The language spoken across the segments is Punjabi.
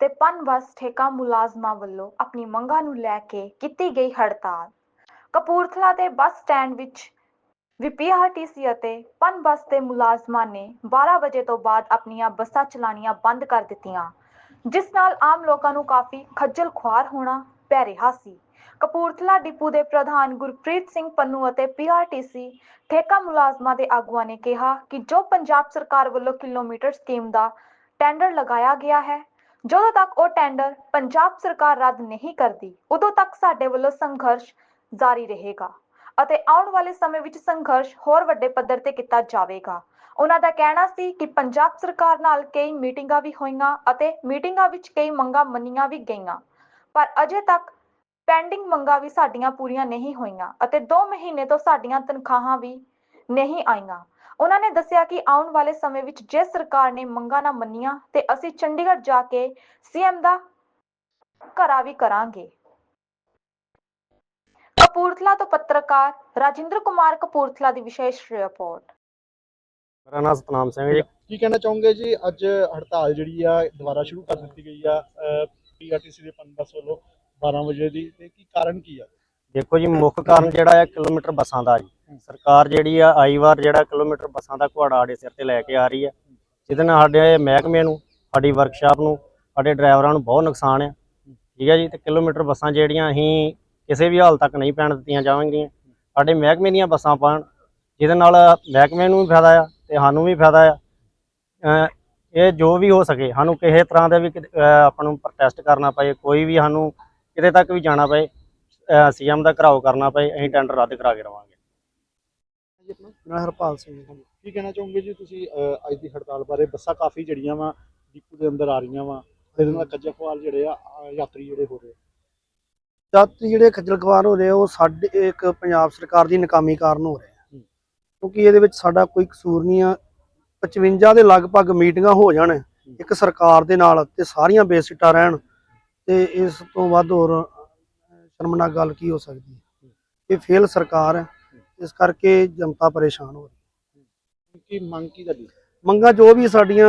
ਪਨ ਬੱਸ ਠੇਕਾ ਮੁਲਾਜ਼ਮਾਂ ਵੱਲੋਂ ਆਪਣੀ ਮੰਗਾਂ ਨੂੰ ਲੈ ਕੇ ਕੀਤੀ ਗਈ ਹੜਤਾਲ। ਕਪੂਰਥਲਾ ਦੇ ਬੱਸ ਸਟੈਂਡ ਵਿੱਚ ਵਿਪੀਆਰਟੀਸੀ ਅਤੇ ਪਨ ਦੇ ਮੁਲਾਜ਼ਮਾਂ ਨੇ 12 ਵਜੇ ਤੋਂ ਬਾਅਦ ਆਪਣੀਆਂ ਬੱਸਾਂ ਚਲਾਉਣੀਆਂ ਬੰਦ ਕਰ ਦਿੱਤੀਆਂ, ਜਿਸ ਨਾਲ ਆਮ ਲੋਕਾਂ ਨੂੰ ਕਾਫੀ ਖੱਜਲ ਖੁਆਰ ਹੋਣਾ ਪੈ ਰਿਹਾ ਸੀ। ਕਪੂਰਥਲਾ ਡਿਪੂ ਦੇ ਪ੍ਰਧਾਨ ਗੁਰਪ੍ਰੀਤ ਸਿੰਘ ਪੰਨੂ ਅਤੇ ਪੀਆਰਟੀਸੀ ਠੇਕਾ ਮੁਲਾਜ਼ਮਾਂ ਦੇ ਆਗੂਆਂ ਨੇ ਕਿਹਾ ਕਿ ਜੋ ਪੰਜਾਬ ਸਰਕਾਰ ਵੱਲੋਂ ਕਿਲੋਮੀਟਰ ਸਕੀਮ ਦਾ ਟੈਂਡਰ ਲਗਾਇਆ ਗਿਆ ਹੈ। ਜਦੋਂ ਤੱਕ ਉਹ ਟੈਂਡਰ ਪੰਜਾਬ ਸਰਕਾਰ ਰੱਦ ਨਹੀਂ ਕਰਦੀ, ਉਦੋਂ ਤੱਕ ਸਾਡੇ ਵੱਲੋਂ ਸੰਘਰਸ਼ ਜਾਰੀ ਰਹੇਗਾ ਅਤੇ ਆਉਣ ਵਾਲੇ ਸਮੇਂ ਵਿੱਚ ਸੰਘਰਸ਼ ਹੋਰ ਵੱਡੇ ਪੱਧਰ ਤੇ ਕੀਤਾ ਜਾਵੇਗਾ। ਉਹਨਾਂ ਦਾ ਕਹਿਣਾ ਸੀ ਕਿ ਪੰਜਾਬ ਸਰਕਾਰ ਨਾਲ ਕਈ ਮੀਟਿੰਗਾਂ ਵੀ ਹੋਈਆਂ ਅਤੇ ਮੀਟਿੰਗਾਂ ਵਿੱਚ ਕਈ ਮੰਗਾਂ ਮੰਨੀਆਂ ਵੀ ਗਈਆਂ, ਪਰ ਅਜੇ ਤੱਕ ਪੈਂਡਿੰਗ ਮੰਗਾਂ ਵੀ ਸਾਡੀਆਂ ਪੂਰੀਆਂ ਨਹੀਂ ਹੋਈਆਂ ਅਤੇ 2 ਮਹੀਨੇ ਤੋਂ ਸਾਡੀਆਂ ਤਨਖਾਹਾਂ ਵੀ ਨਹੀਂ ਆਈਆਂ। ਉਹਨਾਂ ਨੇ ਦੱਸਿਆ ਕਿ ਆਉਣ ਵਾਲੇ ਸਮੇਂ ਵਿੱਚ ਜੇ ਸਰਕਾਰ ਨੇ ਮੰਗਾਂ ਨਾ ਮੰਨੀਆਂ ਤੇ ਅਸੀਂ ਚੰਡੀਗੜ੍ਹ ਜਾ ਕੇ ਸੀਐਮ ਦਾ ਘਰਾ ਵੀ ਕਰਾਂਗੇ। ਕਪੂਰਥਲਾ ਤੋਂ ਪੱਤਰਕਾਰ ਰਾਜਿੰਦਰ ਕੁਮਾਰ ਕਪੂਰਥਲਾ ਦੀ ਵਿਸ਼ੇਸ਼ ਰਿਪੋਰਟ। ਮੇਰਾ ਨਾਮ ਸਤਨਾਮ ਸਿੰਘ ਜੀ। ਕੀ ਕਹਿਣਾ ਚਾਹੋਗੇ ਜੀ? ਅੱਜ ਹੜਤਾਲ ਜਿਹੜੀ ਆ ਦੁਬਾਰਾ ਸ਼ੁਰੂ ਕਰ ਦਿੱਤੀ ਗਈ ਆ ਪੀਆਰਟੀਸੀ ਦੇ ਪਨਬਸ ਵੱਲੋਂ 12 ਵਜੇ ਦੀ ਤੇ ਕੀ ਕਾਰਨ ਕੀ ਆ? ਦੇਖੋ ਜੀ ਮੁੱਖ ਕਾਰਨ ਜਿਹੜਾ ਹੈ ਕਿਲੋਮੀਟਰ ਬੱਸਾਂ ਦਾ ਜੀ। ਸਰਕਾਰ ਜਿਹੜੀ ਆ ਆਈ ਵਾਰ ਜਿਹੜਾ ਕਿਲੋਮੀਟਰ ਬੱਸਾਂ ਦਾ ਘੁਆੜਾ ਸਾਡੇ ਸਿਰ ਤੇ ਲੈ ਕੇ ਆ ਰਹੀ ਹੈ ਜਿਹਦੇ ਨਾਲ ਸਾਡੇ ਮਹਿਕਮੇ ਨੂੰ ਸਾਡੀ ਵਰਕਸ਼ਾਪ ਨੂੰ ਸਾਡੇ ਡਰਾਈਵਰਾਂ ਨੂੰ ਬਹੁਤ ਨੁਕਸਾਨ ਹੈ ਠੀਕ ਹੈ ਜੀ ਤੇ ਕਿਲੋਮੀਟਰ ਬੱਸਾਂ ਜਿਹੜੀਆਂ ਅਸੀਂ ਕਿਸੇ ਵੀ ਹਾਲ ਤੱਕ ਨਹੀਂ ਪੈਣ ਦਿੱਤੀਆਂ ਜਾਵਾਂਗੀਆਂ ਸਾਡੇ ਮਹਿਕਮੇ ਦੀਆਂ ਬੱਸਾਂ ਪਾਣ ਜਿਹਦੇ ਨਾਲ ਮਹਿਕਮੇ ਨੂੰ ਵੀ ਫਾਇਦਾ ਆ ਤੇ ਸਾਨੂੰ ਵੀ ਫਾਇਦਾ ਆ। ਇਹ ਜੋ ਵੀ ਹੋ ਸਕੇ ਸਾਨੂੰ ਕਿਸੇ ਤਰ੍ਹਾਂ ਦਾ ਵੀ ਆਪਾਂ ਨੂੰ ਪ੍ਰੋਟੈਸਟ ਕਰਨਾ ਪਏ ਕੋਈ ਵੀ ਸਾਨੂੰ ਕਿਤੇ ਤੱਕ ਵੀ ਜਾਣਾ ਪਏ ਸੀਐਮ ਦਾ ਘਰਾਓ ਕਰਨਾ ਪਏ ਅਸੀਂ ਟੈਂਡਰ ਰੱਦ ਕਰਾ ਕੇ ਰਵਾਂਗੇ ਜੀ ਆਪਣਾ ਮੈਂ ਹਰਪਾਲ ਸਿੰਘ ਕੀ ਕਹਿਣਾ ਚਾਹੋਗੇ ਜੀ ਤੁਸੀਂ ਅੱਜ ਦੀ ਹੜਤਾਲ ਬਾਰੇ? ਬੱਸਾਂ ਕਾਫੀ ਜਿਹੜੀਆਂ ਵਾ ਡਿਪੂ ਦੇ ਅੰਦਰ ਆ ਰਹੀਆਂ ਵਾ। ਤੇ ਇਹਦੇ ਨਾਲ ਕੱਜਾ ਖਵਾਲ ਜਿਹੜੇ ਆ ਯਾਤਰੀ ਜਿਹੜੇ ਹੋ ਰਹੇ ਯਾਤਰੀ ਜਿਹੜੇ ਖੱਜਲ ਖਵਾਰ ਹੋ ਰਹੇ ਉਹ ਸਾਡੇ ਇੱਕ ਪੰਜਾਬ ਸਰਕਾਰ ਦੀ ਨਾਕਾਮੀ ਕਾਰਨ ਹੋ ਰਹੇ। ਕਿਉਂਕਿ ਇਹਦੇ ਵਿੱਚ ਸਾਡਾ ਕੋਈ ਕਸੂਰ ਨਹੀਂ ਆ। 55 ਦੇ ਲਗਭਗ ਮੀਟਿੰਗਾਂ ਹੋ ਜਾਣ ਇੱਕ ਸਰਕਾਰ ਦੇ ਨਾਲ ਤੇ ਸਾਰੀਆਂ ਬੇਸਿੱਟਾ ਰਹਿਣ ਤੇ ਇਸ ਤੋਂ ਵੱਧ ਹੋਰ ਸ਼ਰਮਨਾਕ ਗੱਲ ਕੀ ਹੋ ਸਕਦੀ ਹੈ? ਇਹ ਫੇਲ ਸਰਕਾਰ ਹੈ ਇਸ ਕਰਕੇ ਜਨਤਾ ਪਰੇਸ਼ਾਨ ਹੋ ਰਹੀ ਹੈ। ਕੀ ਮੰਗ ਕੀ ਤੁਹਾਡੀ? ਮੰਗਾਂ ਜੋ ਵੀ ਸਾਡੀਆਂ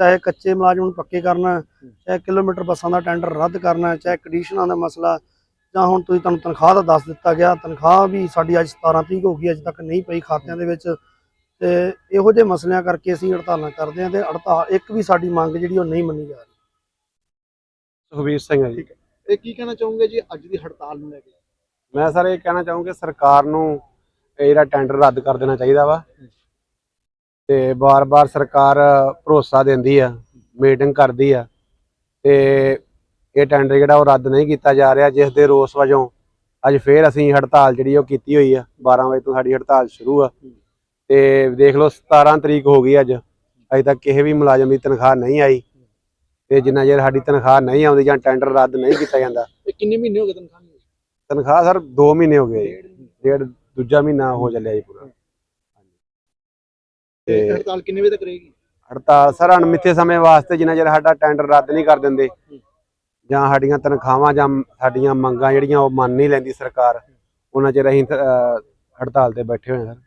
ਚਾਹੇ ਕੱਚੇ ਮੁਲਾਜ਼ਮ ਨੂੰ ਪੱਕੇ ਕਰਨਾ ਚਾਹੇ ਕਿਲੋਮੀਟਰ ਬੱਸਾਂ ਦਾ ਟੈਂਡਰ ਰੱਦ ਕਰਨਾ ਚਾਹੇ ਕੰਡੀਸ਼ਨਾਂ ਦਾ ਮਸਲਾ ਜਾਂ ਹੁਣ ਤੁਸੀਂ ਤੁਹਾਨੂੰ ਤਨਖਾਹ ਦਾ ਦੱਸ ਦਿੱਤਾ ਗਿਆ ਤਨਖਾਹ ਵੀ ਸਾਡੀ ਅੱਜ 17 ਤਰੀਕ ਹੋ ਗਈ ਅਜੇ ਤੱਕ ਨਹੀਂ ਪਈ ਖਾਤਿਆਂ ਦੇ ਵਿੱਚ। ਤੇ ਇਹੋ ਜਿਹੇ ਮਸਲਿਆਂ ਕਰਕੇ ਅਸੀਂ ਹੜਤਾਲਾਂ ਕਰਦੇ ਹਾਂ ਤੇ ਹੜਤਾਲ ਇੱਕ ਵੀ ਸਾਡੀ ਮੰਗ ਜਿਹੜੀ ਉਹ ਨਹੀਂ ਮੰਨੀ ਜਾ ਰਹੀ। ਸੁਖਬੀਰ ਸਿੰਘ ਹੈ ਜੀ। ਇਹ ਕੀ ਕਹਿਣਾ ਚਾਹੋਗੇ ਜੀ ਅੱਜ ਦੀ ਹੜਤਾਲ ਨੂੰ ਲੈ ਕੇ? ਮੈਂ ਸਰ ਇਹ ਕਹਿਣਾ ਚਾਹੂੰਗਾ ਸਰਕਾਰ ਨੂੰ ਇਹ ਜਿਹੜਾ ਟੈਂਡਰ ਰੱਦ ਕਰ ਦੇਣਾ ਚਾਹੀਦਾ ਵਾ। ਤੇ ਬਾਰ-ਬਾਰ ਸਰਕਾਰ ਭਰੋਸਾ ਦਿੰਦੀ ਆ ਮੀਟਿੰਗ ਕਰਦੀ ਆ। ਤੇ ਇਹ ਟੈਂਡਰ ਜਿਹੜਾ ਉਹ ਰੱਦ ਨਹੀਂ ਕੀਤਾ ਜਾ ਰਿਹਾ, ਜਿਸ ਦੇ ਰੋਸ ਵਜੋਂ ਅੱਜ ਫੇਰ ਅਸੀਂ ਹੜਤਾਲ ਜਿਹੜੀ ਉਹ ਕੀਤੀ ਹੋਈ ਆ 12 ਵਜੇ ਤੋਂ ਸਾਡੀ ਹੜਤਾਲ ਸ਼ੁਰੂ ਆ। ਤੇ ਦੇਖ ਲਓ 17 ਤਰੀਕ ਹੋ ਗਈ ਅੱਜ, ਅਜੇ ਤੱਕ ਕਿਸੇ ਵੀ ਮੁਲਾਜ਼ਮ ਦੀ ਤਨਖਾਹ ਨਹੀਂ ਆਈ। ਤੇ ਜਿੰਨਾ ਚਿਰ ਸਾਡੀ ਤਨਖਾਹ ਨਹੀਂ ਆਉਂਦੀ ਜਾਂ ਟੈਂਡਰ ਰੱਦ ਨਹੀਂ ਕੀਤਾ ਜਾਂਦਾ। ਇਹ ਕਿੰਨੇ ਮਹੀਨੇ ਹੋ ਗਏ ਤਨਖਾਹ ਨੂੰ? ਤਨਖਾਹ ਸਰ 2 ਮਹੀਨੇ ਹੋ ਗਏ। ਡੇਢ ਦੂਜਾ ਮਹੀਨਾ ਹੋ ਚੱਲਿਆ ਜੀ ਪੂਰਾ। ਤੇ ਹੜਤਾਲ ਕਿੰਨੇ ਵਜੇ ਤੱਕ ਰਹੇਗੀ? ਹੜਤਾਲ ਸਰ ਅਣਮਿੱਥੇ ਸਮੇਂ ਵਾਸਤੇ ਜਿੰਨਾ ਚਿਰ ਸਾਡਾ ਟੈਂਡਰ ਰੱਦ ਨਹੀਂ ਕਰ ਦਿੰਦੇ ਜਾਂ ਸਾਡੀਆਂ ਤਨਖਾਹਾਂ ਜਾਂ ਸਾਡੀਆਂ ਮੰਗਾਂ ਜਿਹੜੀਆਂ ਉਹ ਮੰਨ ਨਹੀਂ ਲੈਂਦੀ ਸਰਕਾਰ ਉਹਨਾਂ ਚਿਰ ਅਸੀਂ ਹੜਤਾਲ ਤੇ ਬੈਠੇ ਹੋਏ ਹਾਂ ਸਰ।